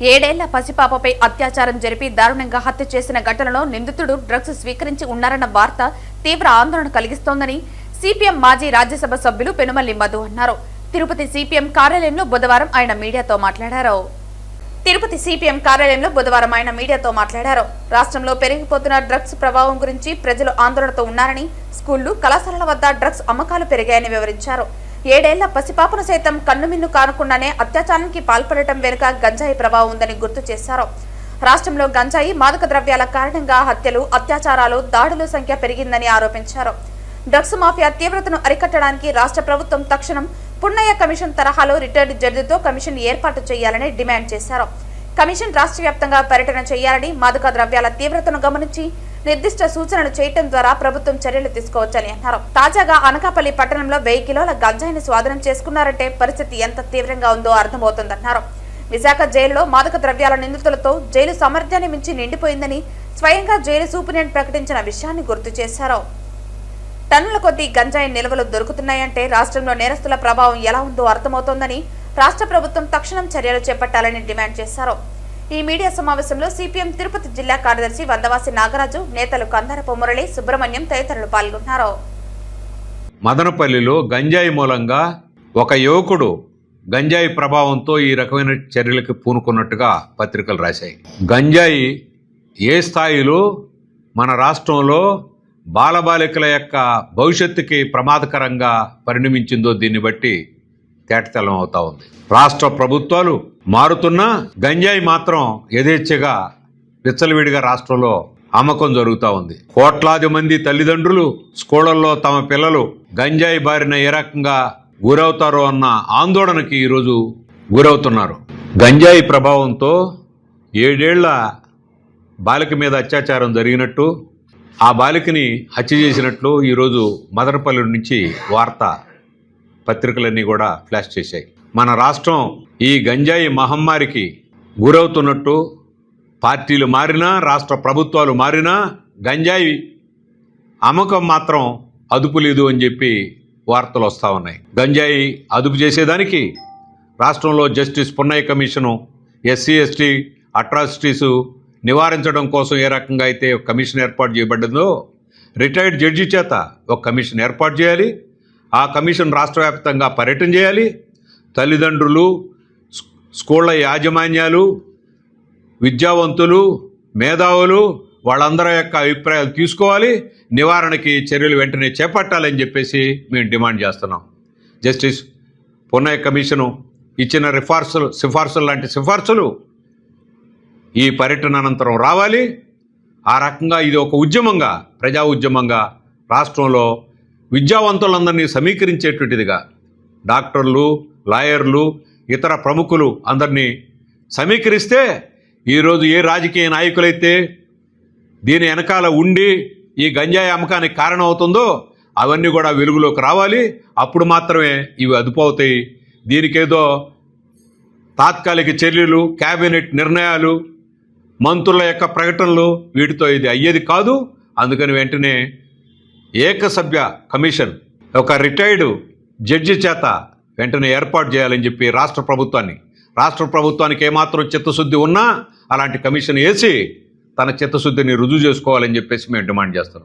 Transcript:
ఏడేళ్ళ పసిపాపపై అత్యాచారం జరిపి దారుణంగా హత్య చేసిన ఘటనలో నిందితుడు డ్రగ్స్ స్వీకరించి ఉన్నారన్న వార్త తీవ్ర ఆందోళన కలిగిస్తోందని సిపిఎం మాజీ రాజ్యసభ సభ్యులు పెనుమల్లి మధు అన్నారు. తిరుపతి సిపిఎం కార్యాలయంలో బుధవారం ఆయన మీడియాతో మాట్లాడారు. తిరుపతి సిపిఎం కార్యాలయంలో బుధవారం ఆయన మీడియాతో మాట్లాడారు. రాష్ట్రంలో పెరిగిపోతున్న డ్రగ్స్ ప్రభావం గురించి ప్రజలు ఆందోళనతో ఉన్నారని స్కూళ్ళు కళాశాలల వద్ద డ్రగ్స్ అమ్మకాలు పెరిగాయని వివరించారు. ఏడేళ్ళ పసిపాపను సైతం కన్నుమిన్ను కానకుండానే అత్యాచారానికి పాల్పడటం వెనుక గంజాయి ప్రభావం ఉందని గుర్తు చేశారు. రాష్ట్రంలో గంజాయి మాదక ద్రవ్యాల కారణంగా హత్యలు అత్యాచారాలు దాడుల సంఖ్య పెరిగిందని ఆరోపించారు. డ్రగ్స్ మాఫియా తీవ్రతను అరికట్టడానికి రాష్ట్ర ప్రభుత్వం తక్షణం పున్నయ్య కమిషన్ తరహాలో రిటైర్డ్ జడ్జితో కమిషన్ ఏర్పాటు చేయాలని డిమాండ్ చేశారు. కమిషన్ రాష్ట్ర వ్యాప్తంగా పర్యటన చేయాలని మాదక ద్రవ్యాల తీవ్రతను గమనించి నిర్దిష్ట సూచనలు చేయటం ద్వారా ప్రభుత్వం చర్యలు తీసుకోవచ్చని అన్నారు. తాజాగా అనకాపల్లి పట్టణంలో వెయ్యి కిలోల గంజాయిని స్వాధీనం చేసుకున్నారంటే పరిస్థితి ఎంత తీవ్రంగా ఉందో అర్థమవుతోందన్నారు. విశాఖ జైలులో మాదక ద్రవ్యాల నిందితులతో జైలు సామర్థ్యాన్ని మించి నిండిపోయిందని స్వయంగా జైలు సూపరింటెండెంట్ ప్రకటించిన విషయాన్ని గుర్తు చేశారు. టన్నుల కొద్దీ గంజాయి నిల్వలు దొరుకుతున్నాయంటే రాష్ట్రంలో నేరస్తుల ప్రభావం ఎలా ఉందో అర్థమవుతోందని రాష్ట్ర ప్రభుత్వం తక్షణం చర్యలు చేపట్టాలని డిమాండ్ చేశారు. ఈ మీడియా సమావేశంలో సిపిఎం తిరుపతి జిల్లా కార్యదర్శి వందవాసి నాగరాజు నేతలు కందరపు మురళి సుబ్రహ్మణ్యం తదితరులు పాల్గొన్నారు. మదనపల్లిలో గంజాయి మూలంగా ఒక యువకుడు గంజాయి ప్రభావంతో ఈ రకమైన చర్యలకు పూనుకున్నట్టుగా పత్రికలు రాశాయి. గంజాయి ఏ స్థాయిలో మన రాష్ట్రంలో బాలబాలికల యొక్క భవిష్యత్తుకి ప్రమాదకరంగా పరిణమించిందో దీన్ని బట్టి తేటతెల్లం అవుతా ఉంది. రాష్ట్ర ప్రభుత్వాలు మారుతున్నా గంజాయి మాత్రం యథేచ్ఛగా విచ్చలవిడిగా రాష్ట్రంలో అమ్మకం జరుగుతూ ఉంది. కోట్లాది మంది తల్లిదండ్రులు స్కూళ్ళల్లో తమ పిల్లలు గంజాయి బారిన ఏ రకంగా గురవుతారో అన్న ఆందోళనకి ఈరోజు గురవుతున్నారు. గంజాయి ప్రభావంతో ఏడేళ్ళ బాలిక మీద అత్యాచారం జరిగినట్టు ఆ బాలికని హత్య చేసినట్లు ఈరోజు మదనపల్లి నుంచి వార్త పత్రికలన్నీ కూడా ఫ్లాష్ చేశాయి. మన రాష్ట్రం ఈ గంజాయి మహమ్మారికి గురవుతున్నట్టు పార్టీలు మారినా రాష్ట్ర ప్రభుత్వాలు మారినా గంజాయి అమ్మకం మాత్రం అదుపు లేదు అని చెప్పి వార్తలు వస్తూ ఉన్నాయి. గంజాయి అదుపు చేసేదానికి రాష్ట్రంలో justice Punnaiah commission SC ST atrocities నివారించడం కోసం ఏ రకంగా అయితే కమిషన్ ఏర్పాటు చేయబడిందో రిటైర్డ్ జడ్జి చేత ఒక కమిషన్ ఏర్పాటు చేయాలి. ఆ కమిషన్ రాష్ట్ర వ్యాప్తంగా పర్యటన చేయాలి. తల్లిదండ్రులు స్కూళ్ళ యాజమాన్యాలు విద్యావంతులు మేధావులు వాళ్ళందరి యొక్క అభిప్రాయాలు తీసుకోవాలి. నివారణకి చర్యలు వెంటనే చేపట్టాలని చెప్పేసి మేము డిమాండ్ చేస్తున్నాం. జస్టిస్ పున్నయ్య కమిషను ఇచ్చిన రిఫార్సులు సిఫార్సులు లాంటి సిఫార్సులు ఈ పర్యటన అనంతరం రావాలి. ఆ రకంగా ఇది ఒక ఉద్యమంగా ప్రజా ఉద్యమంగా రాష్ట్రంలో విద్యావంతులందరినీ సమీకరించేటువంటిదిగా డాక్టర్లు లాయర్లు ఇతర ప్రముఖులు అందరినీ సమీకరిస్తే ఈరోజు ఏ రాజకీయ నాయకులైతే దీని వెనకాల ఉండి ఈ గంజాయి అమ్మకానికి కారణం అవుతుందో అవన్నీ కూడా వెలుగులోకి రావాలి. అప్పుడు మాత్రమే ఇవి అదుపు అవుతాయి దీనికేదో తాత్కాలిక చర్యలు క్యాబినెట్ నిర్ణయాలు మంత్రుల యొక్క ప్రకటనలు వీటితో ఇది అయ్యేది కాదు. అందుకని వెంటనే ఏకసభ్య కమిషన్ ఒక రిటైర్డ్ జడ్జి చేత వెంటనే ఏర్పాటు చేయాలని చెప్పి రాష్ట్ర ప్రభుత్వాన్ని. రాష్ట్ర ప్రభుత్వానికి ఏమాత్రం చిత్తశుద్ధి ఉన్నా అలాంటి కమిషన్ వేసి తన చిత్తశుద్ధిని రుజువు చేసుకోవాలని చెప్పేసి మేము డిమాండ్ చేస్తున్నాం.